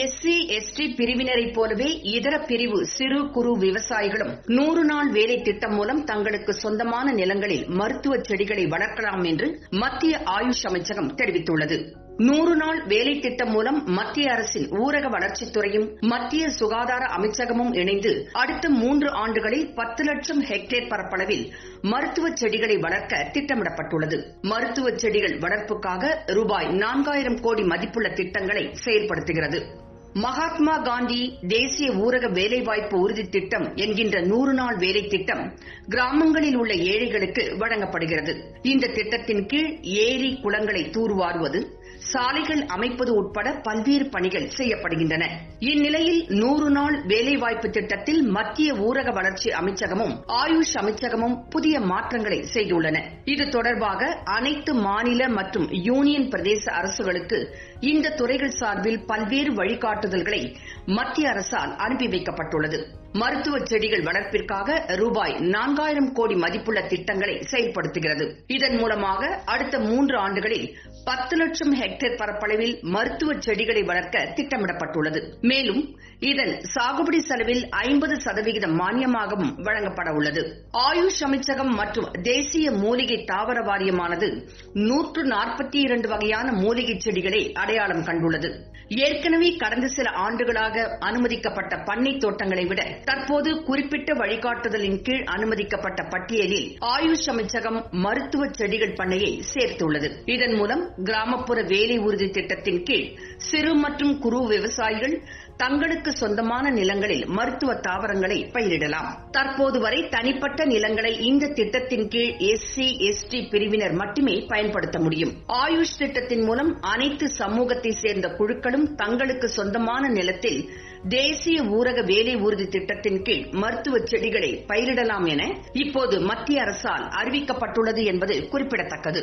SC ST பிரிவினரைப் போலவே இதர பிரிவு சிறு குறு விவசாயிகளும் நூறு நாள் வேலை திட்டம் மூலம் தங்களுக்கு சொந்தமான நிலங்களில் மருத்துவ செடிகளை வளர்க்கலாம் என்று மத்திய ஆயுஷ் அமைச்சகம் தெரிவித்துள்ளது. நூறு நாள் வேலை திட்டம் மூலம் மத்திய அரசின் ஊரக வளர்ச்சித்துறையும் மத்திய சுகாதார அமைச்சகமும் இணைந்து அடுத்த மூன்று ஆண்டுகளில் பத்து லட்சம் ஹெக்டேர் பரப்பளவில் மருத்துவ செடிகளை வளர்க்க திட்டமிடப்பட்டுள்ளது. மருத்துவ செடிகள் வளர்ப்புக்காக ரூபாய் நான்காயிரம் கோடி மதிப்புள்ள திட்டங்களை செயல்படுத்துகிறது. மகாத்மா காந்தி தேசிய ஊரக வேலைவாய்ப்பு உறுதி திட்டம் என்கின்ற நூறு நாள் வேலை திட்டம் கிராமங்களில் உள்ள ஏழைகளுக்கு வழங்கப்படுகிறது. இந்த திட்டத்தின் கீழ் ஏரி குளங்களை தூர்வாருவது சாலைகள் அமைப்பது உட்பட பல்வேறு பணிகள் செய்யப்படுகின்றன. இந்நிலையில் நூறு நாள் வேலைவாய்ப்பு திட்டத்தில் மத்திய ஊரக வளர்ச்சி அமைச்சகமும் ஆயுஷ் அமைச்சகமும் புதிய மாற்றங்களை செய்துள்ளன. இது தொடர்பாக அனைத்து மாநில மற்றும் யூனியன் பிரதேச அரசுகளுக்கு இந்த துறைகள் சார்பில் பல்வேறு வழிகாட்டுதல்களை மத்திய அரசால் அனுப்பி வைக்கப்பட்டுள்ளது. மருத்துவ செடிகள் வளர்ப்பிற்காக ரூபாய் நான்காயிரம் கோடி மதிப்புள்ள திட்டங்களை செயல்படுத்துகிறது. இதன் மூலமாக அடுத்த மூன்று ஆண்டுகளில் பத்து லட்சம் ஹெக்டேர் பரப்பளவில் மருத்துவ செடிகளை வளர்க்க திட்டமிடப்பட்டுள்ளது. மேலும் இதன் சாகுபடி செலவில் ஐம்பது சதவிகித மானியமாகவும் வழங்கப்பட உள்ளது. ஆயுஷ் அமைச்சகம் மற்றும் தேசிய மூலிகை தாவர வாரியமானது நூற்று நாற்பத்தி இரண்டு வகையான மூலிகை செடிகளை அடையாளம் கண்டுள்ளது. ஏற்கனவே கடந்த சில ஆண்டுகளாக அனுமதிக்கப்பட்ட பண்ணை தோட்டங்களை விட தற்போது குறிப்பிட்ட வழிகாட்டுதலின் கீழ் அனுமதிக்கப்பட்ட பட்டியலில் ஆயுஷ் அமைச்சகம் மருத்துவ செடிகள் பண்ணையை சேர்த்துள்ளது. இதன் மூலம் கிராமப்புற வேலை உறுதி திட்டத்தின் கீழ் சிறு மற்றும் குறு விவசாயிகள் தங்களுக்கு சொந்தமான நிலங்களில் மருத்துவ தாவரங்களை பயிரிடலாம். தற்போது வரை தனிப்பட்ட நிலங்களை இந்த திட்டத்தின் கீழ் எஸ்சி எஸ்டி பிரிவினர் மட்டுமே பயன்படுத்த முடியும். ஆயுஷ் திட்டத்தின் மூலம் அனைத்து சமூகத்தை சேர்ந்த குழுக்களும் தங்களுக்கு சொந்தமான நிலத்தில் தேசிய ஊரக வேலை உறுதி திட்டத்தின் கீழ் மருத்துவ செடிகளை பயிரிடலாம் என இப்போது மத்திய அரசால் அறிவிக்கப்பட்டுள்ளது என்பது குறிப்பிடத்தக்கது.